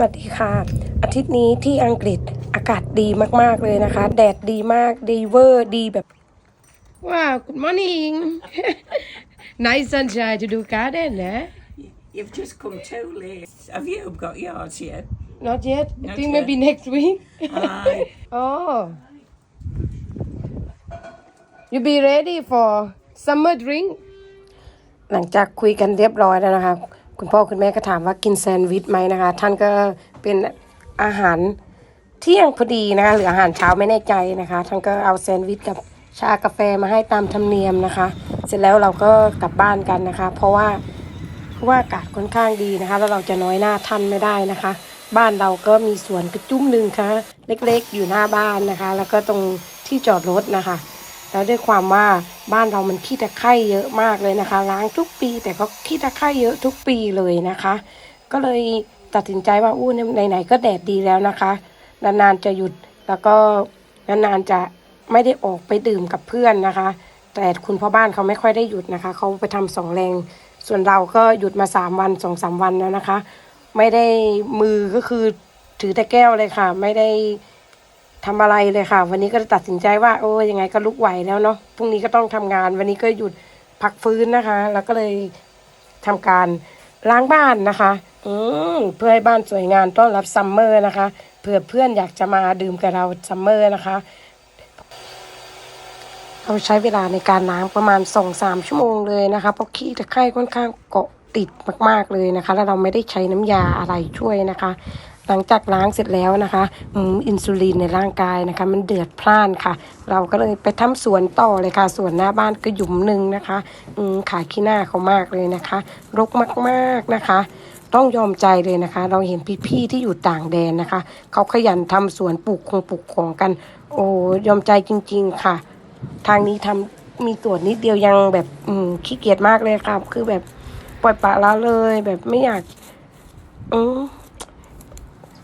สวัสดีค่ะ อาทิตย์นี้ที่อังกฤษอากาศดีมากๆเลยนะคะ แดดดีมากดีเวอร์ดีแบบ ว้าว good morning nice sunshine to do garden นะ You've just come too late. Have you got yours yet? not yet I Not think yet. maybe next week Aye. oh you be ready for summer drink หลังจากคุยกันเรียบร้อยแล้วนะคะ คุณพ่อคุณแม่ก็ถามว่ากินแซนด์วิชไหมนะคะ ท่านก็เป็นอาหารเที่ยงพอดีนะคะหรืออาหารเช้าไม่แน่ใจนะคะ ท่านก็เอาแซนด์วิชกับชากาแฟมาให้ตามธรรมเนียมนะคะ เสร็จแล้วเราก็กลับบ้านกันนะคะ เพราะว่าเพราะว่าอากาศค่อนข้างดีนะคะ แล้วเราจะน้อยหน้าท่านไม่ได้นะคะ บ้านเราก็มีสวนกระจุ้มหนึ่งค่ะเล็กๆ อยู่หน้าบ้านนะคะ แล้วก็ตรงที่จอดรถนะคะ แล้วด้วยความว่า บ้านเรามันขี้ตะไคร่เยอะมากเลยนะคะ ล้างทุกปี แต่ก็ขี้ตะไคร่เยอะทุกปีเลยนะคะ ก็เลยตัดสินใจว่าอู้ไหนๆก็แดดดีแล้วนะคะนานๆจะหยุดแล้วก็นานๆจะไม่ได้ออกไปดื่มกับเพื่อนนะคะ แต่คุณพ่อบ้านเขาไม่ค่อยได้หยุดนะคะ เขาไปทำสองแรง ส่วนเราก็หยุดมาสามวันสองสามวันแล้วนะคะ ไม่ได้มือก็คือถือแต่แก้วเลยค่ะ ไม่ได้ ทำอะไรเลยค่ะ วันนี้ก็ตัดสินใจว่าโอ้ยังไงก็ลุกไหวแล้วเนาะพรุ่งนี้ก็ต้องทำงาน วันนี้ก็หยุดพักฟื้นนะคะ แล้วก็เลยทำการล้างบ้านนะคะ อืมเพื่อให้บ้านสวยงามต้อนรับซัมเมอร์นะคะเผื่อเพื่อนอยากจะมาดื่มกับเราซัมเมอร์นะคะเราใช้เวลาในการล้างประมาณสองสามชั่วโมงเลยนะคะเพราะขี้ตะไคร่ค่อนข้างเกาะติดมาก ๆเลยนะคะ แล้วเราไม่ได้ใช้น้ำยาอะไรช่วยนะคะ หลังจากล้างเสร็จแล้วนะคะอืมอินซูลินในร่างกายนะคะ มันเดือดพล่านค่ะ เราก็เลยไปทำสวนต่อเลยค่ะสวนหน้าบ้านก็หยุมหนึ่งนะคะอืมขายขี้หน้าเขามากเลยนะคะรกมากๆนะคะต้องยอมใจเลยนะคะ เราเห็นพี่ๆที่อยู่ต่างแดนนะคะ เขาขยันทำสวนปลูกคงปลูกของกัน โอ้ยอมใจจริง ๆค่ะ ทางนี้ทำมีตรวจนิดเดียวยังแบบอืมขี้เกียจมากเลยครับ คือแบบปล่อยปละละเลย แบบไม่อยากอืม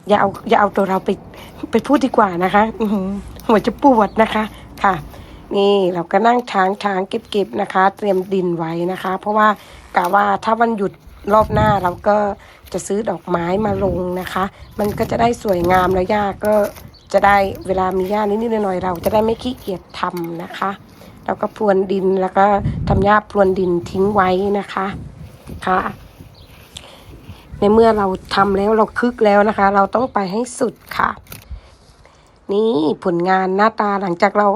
อย่าเอาอย่าเอาตัวเราไปไปพูดดีกว่านะคะอืหัวจะปวดนะคะค่ะ นี่เราก็นั่งช้างช้างเก็บเก็บนะคะ เตรียมดินไว้นะคะ เพราะว่ากะว่าถ้าวันหยุดรอบหน้าเราก็จะซื้อดอกไม้มาลงนะคะ มันก็จะได้สวยงามแล้วย่าก็จะได้เวลามีหญ้านิดๆหน่อยๆเราจะได้ไม่ขี้เกียจทำนะคะแล้วก็พรวนดินแล้วก็ทำหญ้าพรวนดินทิ้งไว้นะคะค่ะ ในเมื่อเราทำแล้วเราคึกแล้วนะคะ เราต้องไปให้สุดค่ะ นี่ผลงานหน้าตาหลังจากเรา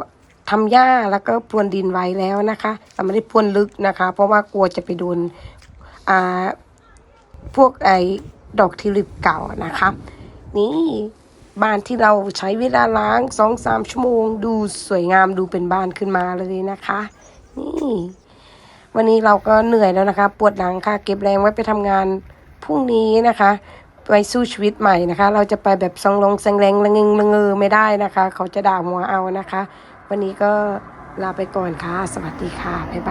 ทำหญ้าแล้วก็พรวนดินไว้แล้วนะคะแต่ไม่ได้พรวนลึกนะคะ เพราะว่ากลัวจะไปโดนอ่าพวกไอ้ดอกทิลิปเก่านะคะ นี่บ้านที่เราใช้เวลาล้างสองสามชั่วโมง ดูสวยงามดูเป็นบ้านขึ้นมาเลยนะคะ นี่ วันนี้เราก็เหนื่อยแล้วนะคะ ปวดหลังค่ะ เก็บแรงไว้ไปทำงาน พรุ่งนี้นะคะไปสู้ชีวิตใหม่นะคะ เราจะไปแบบซองลงแซงแรงละงึงละเงอไม่ได้นะคะ เขาจะด่าหัวเอานะคะ วันนี้ก็ลาไปก่อนค่ะ สวัสดีค่ะ บ๊ายบาย